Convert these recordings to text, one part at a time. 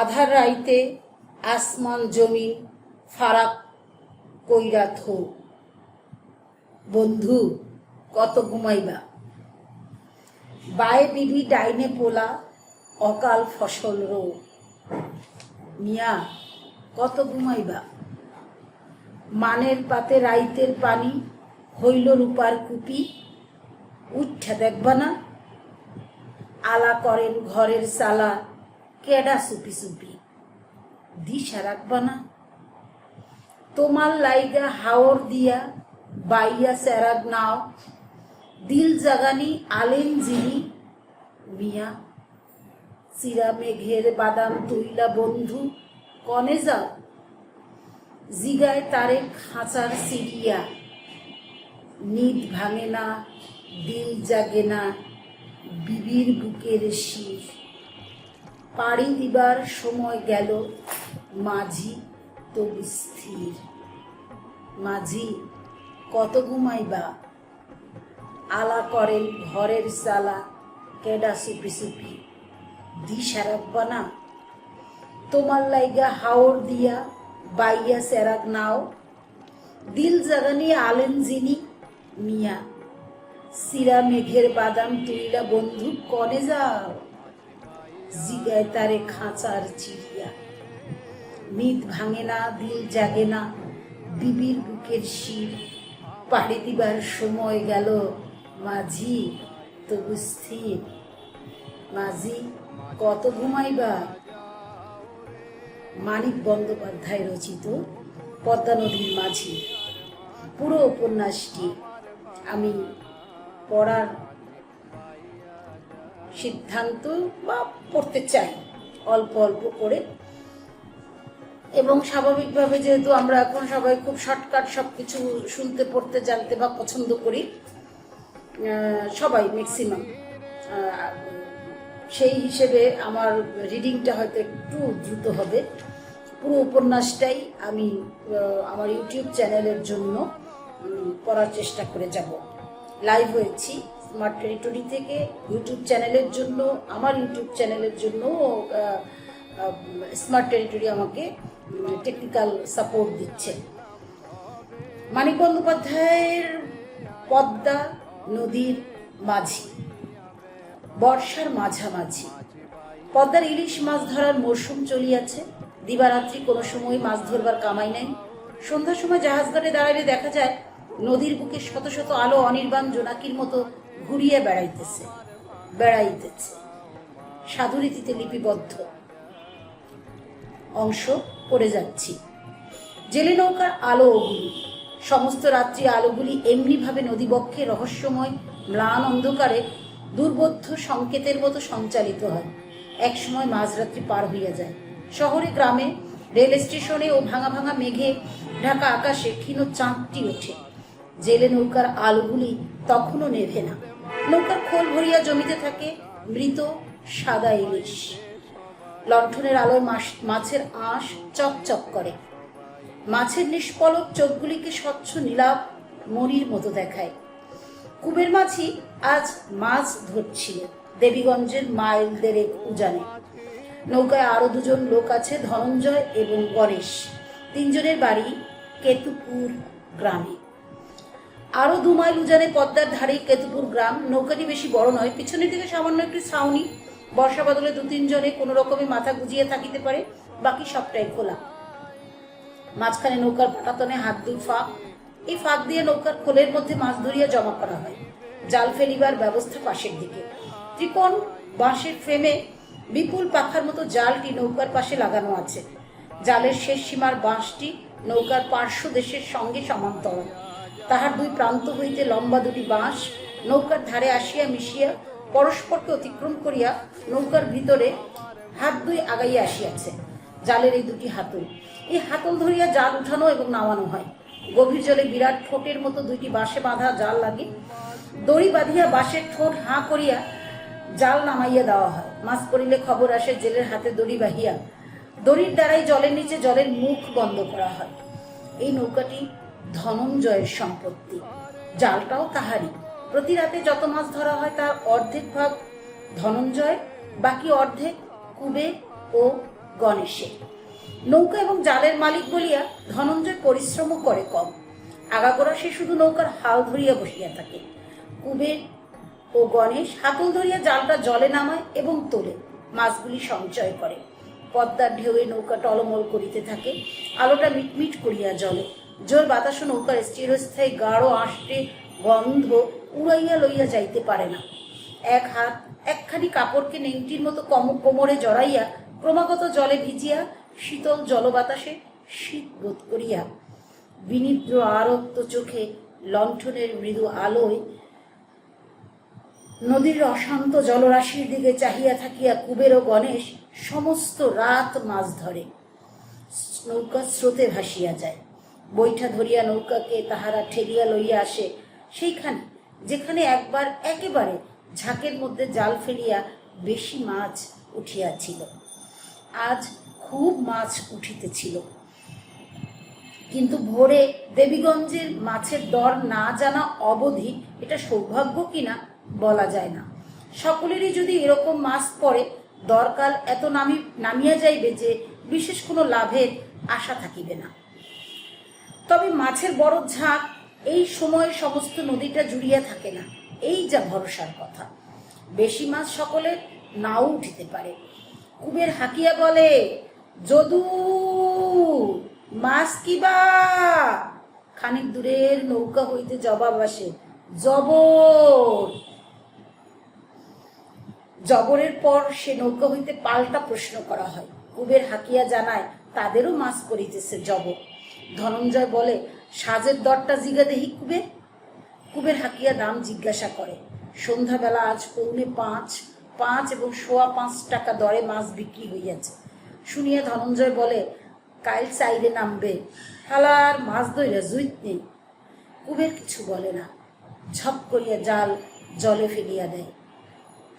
আধার রাইতে আসমান জমিন ফারাক কইরা থো। বন্ধু, কত ঘুমাইবা? বায়ে বিবি ডাইনে পোলা, অকাল ফসল রো। মিয়া, কত ঘুমাইবা? মানের পাতে রাইতের পানি হইল রূপার কুপি, উঠা দেখবা না? আলা করেন ঘরের সালা কেডা সুপি সুপি? দিশা রাখবা না। তোমার লাইগা হাওর দিয়া বাইয়া সেরাগ নাও। দিল জাগানি আলেন যিনি। মিয়া, চিরা মেঘের বাদাম তুইলা বন্ধু, কনে যাও? জিগায় তারে খাঁচার সিরিয়া নিদ ভাঙে না, দিল জাগে না, বিবির বুকের শির। পাড়ি দিবার সময় গেল। মাঝি তবু স্থির। মাঝি, কত ঘুমাইবা? আলা করেন ঘরের সালা কেডা সুপি সুপি? দিশা রাখবা না? তোমার লাইগা হাওর দিয়া বাইয়া সেরাক নাও। দিল জাগানি আলেন যিনি মিয়া। সিরা মেঘের বাদাম তুইলা বন্ধু কনে যাও? জিগায় তারে খাঁচার চিড়িয়া। মিত ভাঙে না, দিল জাগে না, বিবির বুকের শির। পাড়ি দিবার সময় গেল, মাঝি, তবু স্থির। মাঝি, কত ঘুমাইবা? মানিক বন্দ্যোপাধ্যায় রচিত, পদ্মা নদীর মাঝি। পুরো উপন্যাসটি আমি পড়ার সিদ্ধান্ত বা পড়তে চাই, অল্প অল্প করে। এবং স্বাভাবিকভাবে যেহেতু আমরা এখন সবাই খুব শর্টকাট সব কিছু শুনতে, পড়তে, জানতে বা পছন্দ করি সবাই ম্যাক্সিমাম সেই হিসেবে আমার রিডিংটা হয়তো একটু দ্রুত হবে। পুরো উপন্যাসটাই আমি আমার ইউটিউব চ্যানেলের জন্য পড়ার চেষ্টা করে যাব। লাইভ হয়েছি। স্মার্ট টেরিটরি থেকে ইউটিউব চ্যানেলের জন্য, আমার ইউটিউব চ্যানেলের জন্য স্মার্ট টেরিটরি আমাকে টেকনিক্যাল সাপোর্ট দিচ্ছে। মানিক বন্দ্যোপাধ্যায়ের পদ্মা নদীর মাঝি, বর্ষার মাঝামাঝি। পদ্মার ইলিশ মাছ ধরার মরশুম চলিয়াছে। দিবারাত্রি কোনো সময় মাছ ধরবার কামাই নাই। সন্ধ্যার সময় জাহাজ ঘাটে দাঁড়ালে দেখা যায়, নদীর বুকে শত শত আলো অনির্বাণ জোনাকির মতো ঘুরিয়ে বেড়াইতেছে বেড়াইতেছে। সাধুরীতিতে লিপিবদ্ধ। অংশ পড়ে যাচ্ছি। জেলে নৌকার আলো ওগুলি সমস্ত রাত্রি আলোগুলি এমনিভাবে নদীবক্ষে রহস্যময়, ম্লান অন্ধকারে দুর্বোধ্য সংকেতের মতো সঞ্চালিত হয়। একসময় মাঝরাত্রি পার হইয়া যায়। শহরে, গ্রামে, রেল স্টেশনে ও ভাঙা ভাঙা মেঘে ঢাকা আকাশে ক্ষীণ চাঁদটি ওঠে। জেলে নৌকার আলোগুলি তখনও নেভে না। নৌকার খোল ভরিয়া জমিতে থাকে মৃত সাদা ইলিশ। লণ্ঠনের আলোয় মাছের আঁশ চকচক করে। মাছের নিষ্পলক চোখগুলিকে স্বচ্ছ নীলাভ মরির মতো দেখায়। কুবের মাছি আজ মাছ ধরছিল দেবীগঞ্জের মাইল দেড়েক উজানে। নৌকায় আরও দুজন লোক আছে ধনঞ্জয় এবং গণেশ। তিনজনের বাড়ি কেতুপুর গ্রামে। আরও দু মাইল উজানে পদ্মার ধারে কেতুপুর গ্রাম। নৌকাটি বেশি বড় নয়, পিছনের দিকে সামান্য একটি ছাউনি। বর্ষা বদলে দু তিনজনে কোনো রকমে মাথা গুজিয়ে থাকিতে পারে, বাকি সবটাই খোলা। মাঝখানে নৌকার পাটাতনে হাত দুই ফাঁক। এই ফাঁক দিয়ে নৌকার খোলের মধ্যে মাছ ধরিয়া জমা করা হয়। জাল ফেলিবার ব্যবস্থা পাশের দিকে। ত্রিকোণ বাঁশের ফ্রেমে বিপুল পাখার মতো জালটি নৌকার পাশে লাগানো আছে। জালের শেষ সীমার বাঁশটি নৌকার পার্শ্ব দেশের সঙ্গে সমান্তরাল। তাহার দুই প্রান্ত হইতে লম্বা দুটি বাঁশ নৌকার ধারে আসিয়া মিশিয়া পরস্পরকে অতিক্রম করিয়া নৌকার ভিতরে হাত দুই আগাইয়া আসিয়াছে। জালের এই দুটি হাতল। এই হাতল ধরিয়া জাল উঠানো এবং নামানো হয়। গভীর জলে বিরাট ঠোঁটের মতো দুইটি বাঁশে বাঁধা জাল লাগে। দড়ি বাঁধিয়া বাঁশের ঠোঁট হাঁ করিয়া জাল নামাইয়া দেওয়া হয়। মাছ পড়িলে খবর আসে জেলের হাতে দড়ি বাহিয়া। দড়ির দ্বারাই জলের নিচে জলের মুখ বন্ধ করা হয়। এই নৌকাটি ধনঞ্জয়ের সম্পত্তি। জালটাও তাহারই। প্রতি রাতে যত মাছ ধরা হয় তার অর্ধেক ভাগ ধনঞ্জয়, বাকি অর্ধেক কুবে ও গণেশে নৌকা এবং জালের মালিক বলিয়া ধনঞ্জয় পরিশ্রমও করে কম। আগাগোড়া সে শুধু নৌকার হাল ধরিয়া বসিয়া থাকে। কুবের ও গণেশ হাতল ধরিয়া জালটা জলে নামায় এবং তোলে, মাছগুলি সঞ্চয় করে। পদ্মার ঢেউয়ে নৌকা টলমল করিতে থাকে, আলোটা মিটমিট করিয়া জলে জোর বাতাস নৌকার চিরস্থায়ী গাঢ় আষ্টে গন্ধ উড়াইয়া লইয়া যাইতে পারে না। এক হাত, একখানি কাপড়কে নেংটির মতো কম কোমরে জড়াইয়া ক্রমাগত জলে ভিজিয়া শীতল জলবাতাসে শীত বোধ করিয়া বিনিদ্র আরক্ত চোখে লণ্ঠনের মৃদু আলোয় নদীর অশান্ত জলরাশির দিকে চাহিয়া থাকিয়া কুবের ও গণেশ সমস্ত রাত মাছ ধরে নৌকা স্রোতে ভাসিয়া যায়। বৈঠা ধরিয়া নৌকাকে তাহারা ঠেলিয়া লইয়া আসে। সেইখানে, যেখানে একবার একেবারে ঝাঁকের মধ্যে জাল ফেলিয়া বেশি মাছ উঠিয়াছিল। আজ খুব মাছ উঠিতেছিল। কিন্তু ভোরে দেবীগঞ্জের মাছের দর না জানা অবধি এটা সৌভাগ্য কিনা বলা যায় না। সকলেরই যদি এরকম মাছ পড়ে, দরকাল এত নামি, নামিয়া যাইবে যে বিশেষ কোনো লাভের আশা থাকিবে না। তবে মাছের বড় ঝাঁক, এই সময় সমস্ত নদীটা জুড়িয়া থাকে না। এই যা ভরসার কথা। বেশি মাছ সকলের নাও উঠিতে পারে। কুবের হাকিয়া বলে, যদু, মাছ কিবা খানিক দূরের নৌকা হইতে জবাব আসে, জবর। জবরের পর সে নৌকা হইতে পাল্টা প্রশ্ন করা হয়। কুবের হাকিয়া জানায়, তাদেরও মাছ করিতেছে জবর। ধনঞ্জয় বলে, সাজের দরটা জিগা দেহি কুবের কুবের হাকিয়া দাম জিজ্ঞাসা করে, সন্ধ্যাবেলা আজ পৌনে পাঁচ পাঁচ এবং সোয়া পাঁচ টাকা দরে মাছ বিক্রি হইয়াছে। শুনিয়া ধনঞ্জয় বলে, কাইল চাইলে নামবে, হালার মাছ ধইরা জুইত নেই। কুবের কিছু বলে না, ঝপ করিয়া জাল জলে ফেলিয়া দেয়।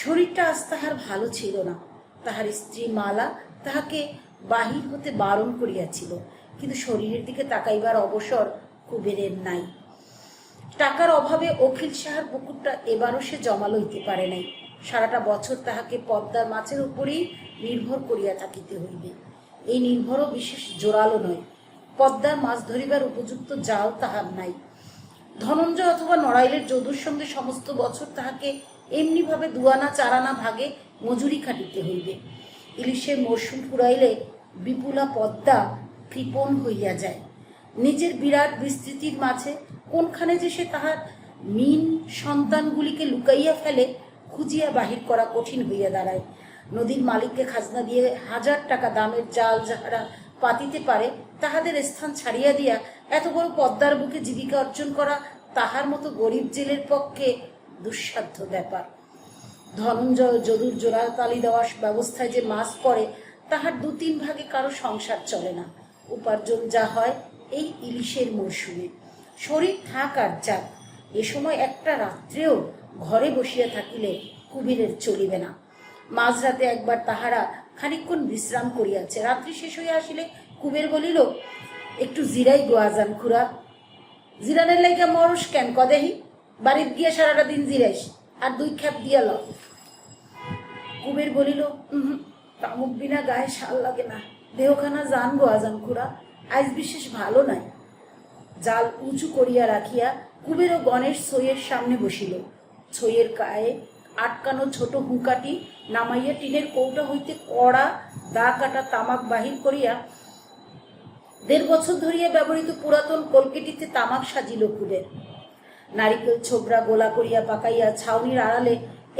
শরীরটা আজ তাহার ভালো ছিল না, তাহার স্ত্রী মালা তাহাকে বাহির হতে বারণ করিয়াছিল। কিন্তু শরীরের দিকে তাকাইবার অবসর কুবেরের নাই। টাকার অভাবে অখিল সাহার পুকুরটা এবারও সে জমা লইতে পারে নাই। সারাটা বছর তাহাকে পদ্মার মাছের উপরেই নির্ভর করিয়া থাকিতে হইবে। এই নির্ভরও বিশেষ জোরালো নয়। পদ্মার মাছ ধরিবার উপযুক্ত জাল তাহার নাই। ধনঞ্জয় অথবা নড়াইলের যদুর সঙ্গে সমস্ত বছর তাহাকে এমনিভাবে দুয়ানা চারানা ভাগে মজুরি খাটিতে হইবে। ইলিশের মরশুম ফুরাইলে বিপুলা পদ্মা কৃপণ হইয়া যায়। নিজের বিরাট বিস্তৃতির মাঝে কোনখানে যে সে তাহার মিন সন্তানগুলিকে লুকাইয়া ফেলে, খুঁজিয়া বাহির করা কঠিন হইয়া দাঁড়ায়। নদীর মালিককে খাজনা দিয়ে হাজার টাকা দামের জাল যাহারা পাতিতে পারে, তাহাদের স্থান ছাড়িয়া দিয়া এত বড় পদ্মার বুকে জীবিকা অর্জন করা তাহার মতো গরিব জেলের পক্ষে দুঃসাধ্য ব্যাপার। ধনঞ্জয় যদুর জোড়া তালি দেওয়ার ব্যবস্থায় যে মাছ পড়ে, তাহার দু তিন ভাগে কারও সংসার চলে না। উপার্জন যা হয় এই ইলিশের মরশুমে। শরীর থাক আর যাক এ সময় একটা রাত্রেও ঘরে বসিয়া থাকিলে কুবিরের চলিবে না। মাঝরাতে একবার তাহারা খানিকক্ষণ বিশ্রাম করিয়াছে। রাত্রি শেষ হইয়া আসিলে কুবের বলিল একটু জিরাই গো আজান খুড়া জিরানের লাইগা মরস কেন? কদেহি বাড়ির গিয়া সারাটা দিন জিরাইস আর দুই খ্যাপ দিয়া ল কুবের বলিল "উহুম, তামুক বিনা গায়ে শাল লাগে না। দেহখানা জানব আজান খুড়া আজ বিশেষ ভালো নাই। জাল উঁচু করিয়া রাখিয়া কুবের ও গণেশ ছইয়ের সামনে বসিল। ছইয়ের গায়ে আটকানো ছোট হুঁকাটি নামাইয়া টিনের কৌটা হইতে কড়া দা কাটা তামাক বাহির করিয়া দেড় বছর ধরিয়া ব্যবহৃত পুরাতন কলকেটিতে তামাক সাজিল কুবের। নারিকেল ছোবরা গোলা করিয়া পাকাইয়া ছাউনির আড়ালে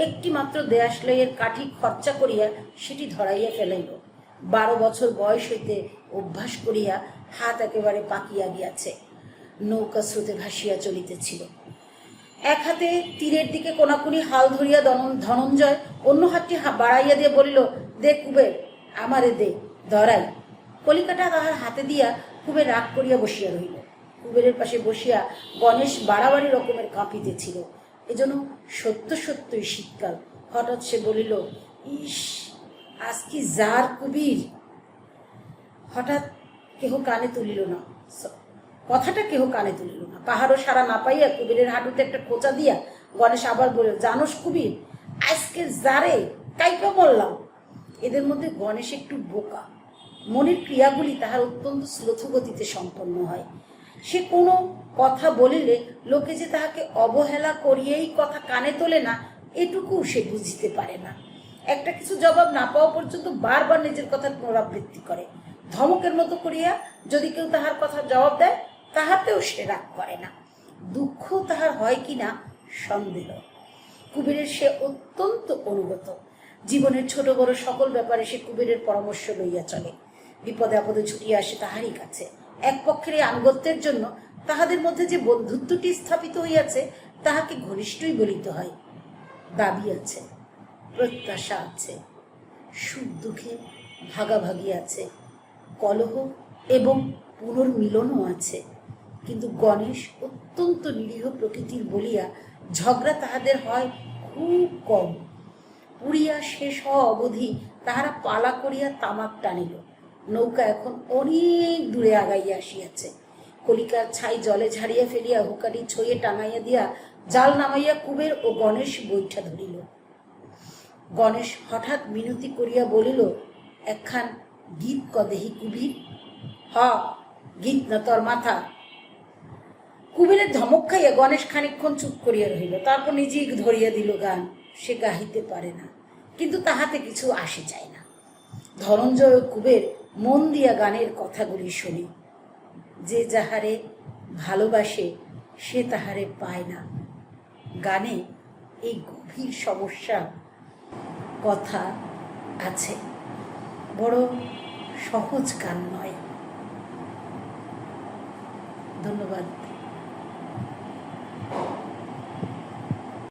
একটি মাত্র দেয়াশলাইয়ের কাঠি খরচা করিয়া সেটি ধরাইয়া ফেলাইল। বারো বছর বয়স হইতে অভ্যাস করিয়া হাত একেবারে পাকিয়া গিয়াছে। নৌকা স্রোতে ভাসিয়া চলিতেছিল। এক হাতে তীরের দিকে কোনাকুনি হাল ধরিয়া ধনঞ্জয় অন্য হাতটি বাড়াইয়া দিয়ে বলিল, দে কুবের, আমারে দে, ধরাই। কলিকাটা তাহার হাতে দিয়া কুবের রাগ করিয়া বসিয়া রহিল। কুবেরের পাশে বসিয়া গণেশ বাড়াবাড়ি রকমের কাঁপিতেছিল। এজন্য সত্য সত্যই শীতকাল। হঠাৎ সে বলিল, ইস আজ কি যার কুবির? হঠাৎ কেহ কানে তুলিল না। কথাটা কেহ কানে তুলিল না। কাহারও সারা না পাইয়া কুবিরের হাঁটুতে একটা খোঁচা দিয়া গণেশ আবার বলল, জানোস কুবির, আজকে যারে? কাইপা বললাম। এদের মধ্যে গণেশ একটু বোকা। মনের ক্রিয়াগুলি তাহার অত্যন্ত শ্লথগতিতে সম্পন্ন হয়। সে কোনো কথা বলিলে লোকে যে তাহাকে অবহেলা করিয়েই কথা কানে তোলে না এটুকু সে বুঝিতে পারে না। একটা কিছু জবাব না পাওয়া পর্যন্ত বারবার নিজের কথার পুনরাবৃত্তি করে। ধমকের মতো করিয়া যদি কেউ তাহার কথা জবাব দেয়, তাহাতেও সে রাগ করে না। দুঃখ তাহার হয় কিনা সন্দেহ। কুবেরের সে অত্যন্ত অনুগত। জীবনের ছোট বড় সকল ব্যাপারে সে কুবেরের পরামর্শ লইয়া চলে। বিপদে আপদে ছুটিয়া আসে তাহারই কাছে। এক পক্ষের এই আনুগত্যের জন্য তাহাদের মধ্যে যে বন্ধুত্বটি স্থাপিত হইয়াছে, তাহাকে ঘনিষ্ঠই বলিতে হয়। দাবি আছে। প্রত্যাশা আছে। সুখ দুঃখে ভাগাভাগি আছে। কলহ এবং পুনর্মিলনও আছে। কিন্তু গণেশ অত্যন্ত নিরীহ প্রকৃতির বলিয়া ঝগড়া তাহাদের হয় খুব কম। পুরিয়া শেষ হওয়া অবধি তাহারা পালা করিয়া তামাক টানিল। নৌকা এখন অনেক দূরে আগাইয়া আসিয়াছে। কলিকার ছাই জলে ঝাড়িয়া ফেলিয়া হুকারি ছইয়ে টাঙাইয়া দিয়া জাল নামাইয়া কুবের ও গণেশ বৈঠা ধরিল। গণেশ হঠাৎ মিনতি করিয়া বলিল, একখান গীত কদেহি কুবির? হ, গীত না তোর মাথা? কুবেরের ধমক খাইয়া গণেশ খানিকক্ষণ চুপ করিয়া রহিল। তারপর নিজেই ধরিয়া দিল গান, সে গাহিতে পারে না, কিন্তু তাহাতে কিছু আসে যায় না। ধনঞ্জয় কুবের মন দিয়া গানের কথাগুলি শুনি। যে যাহারে ভালোবাসে, সে তাহারে পায় না। গানে এই গভীর সমস্যা কথা আছে। বড় সহজ গান নয়। ধন্যবাদ।